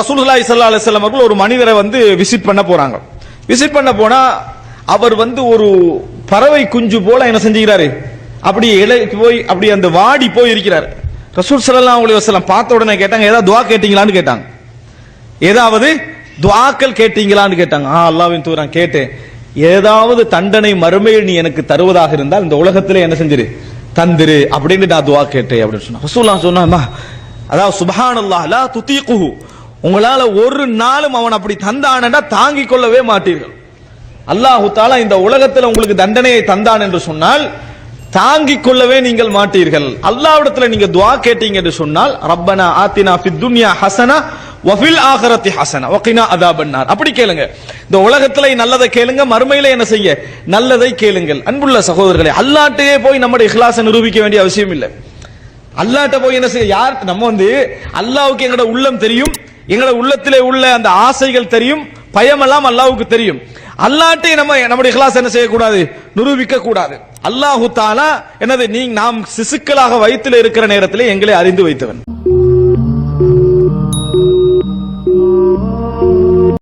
ரசூலுல்லாஹி ஸல்லல்லாஹு அலைஹி வஸல்லம் அவர்கள் ஒரு மனிதரை வந்து விசிட் பண்ண போறாங்க. விசிட் பண்ண போனா அவர் வந்து ஒரு பறவை குஞ்சு போல என்ன செஞ்சுக்கிறாரு? அப்படி இலை போய் அப்படி அந்த வாடி போய் இருக்கிறார். ரசூல் ஸல்லல்லாஹு அலி வஸல்லம் பார்த்த உடனே கேட்டாங்க ஏதாவது துவா கேட்டீங்களான்னு கேட்டாங்க. ஏதாவது துவாக்கள் கேட்டீங்களான்னு கேட்டாங்க. ஆ அல்லாவின் தூரம் கேட்டேன். ஏதாவது தண்டனை மறுமையில் நீ எனக்கு தருவதாக இருந்தால் இந்த உலகத்திலே என்ன செஞ்சிரு? தந்திரு அப்படின்னு நான் துவா கேட்டேன் அப்படின்னு சொன்னா ரசூலுல்லாஹ் சொன்னா அதாவது சுப்ஹானல்லாஹ் லா துதீகுஹு உங்களால ஒரு நாளும் அவன் அப்படி தந்தானடா தாங்கிக் கொள்ளவே மாட்டீர்கள். அல்லாஹு தாலா இந்த உலகத்தில் உங்களுக்கு தண்டனையை தந்தான் என்று சொன்னால் தாங்கிக் கொள்ளவே நீங்கள் மாட்டீர்கள். அல்லாவிடத்துல நீங்க துவா கேட்டீங்க என்று சொன்னால் ரப்பனா ஆத்தினா ஃபித் துன்யா ஹசனா வஃபில் ஆகரத்தி ஹசனா வகினா அதாபன்னார். அப்படி கேளுங்க. இந்த உலகத்துல நல்லதை கேளுங்க மறுமையில என்ன செய்ய நல்லதை கேளுங்கள். அன்புள்ள சகோதரர்களே அல்லாட்டையே போய் நம்முடைய இஹ்லாஸை நிரூபிக்க வேண்டிய அவசியம் இல்லை அல்லாட்ட போய் என்ன செய்ய யார் நம்ம வந்து அல்லாவுக்கு எங்களோட உள்ளம் தெரியும். எங்களை உள்ளத்திலே உள்ள அந்த ஆசைகள் தெரியும் பயமெல்லாம் அல்லாவுக்கு தெரியும். அல்லாட்டை நம்ம நம்முடைய கிளாஸ் என்ன செய்யக்கூடாது? நிரூபிக்க கூடாது. அல்லாஹு தாலா என்னது நீ நாம் சிசுக்களாக வயிற்றில் இருக்கிற நேரத்திலே எங்களை அறிந்து வைத்தவன்.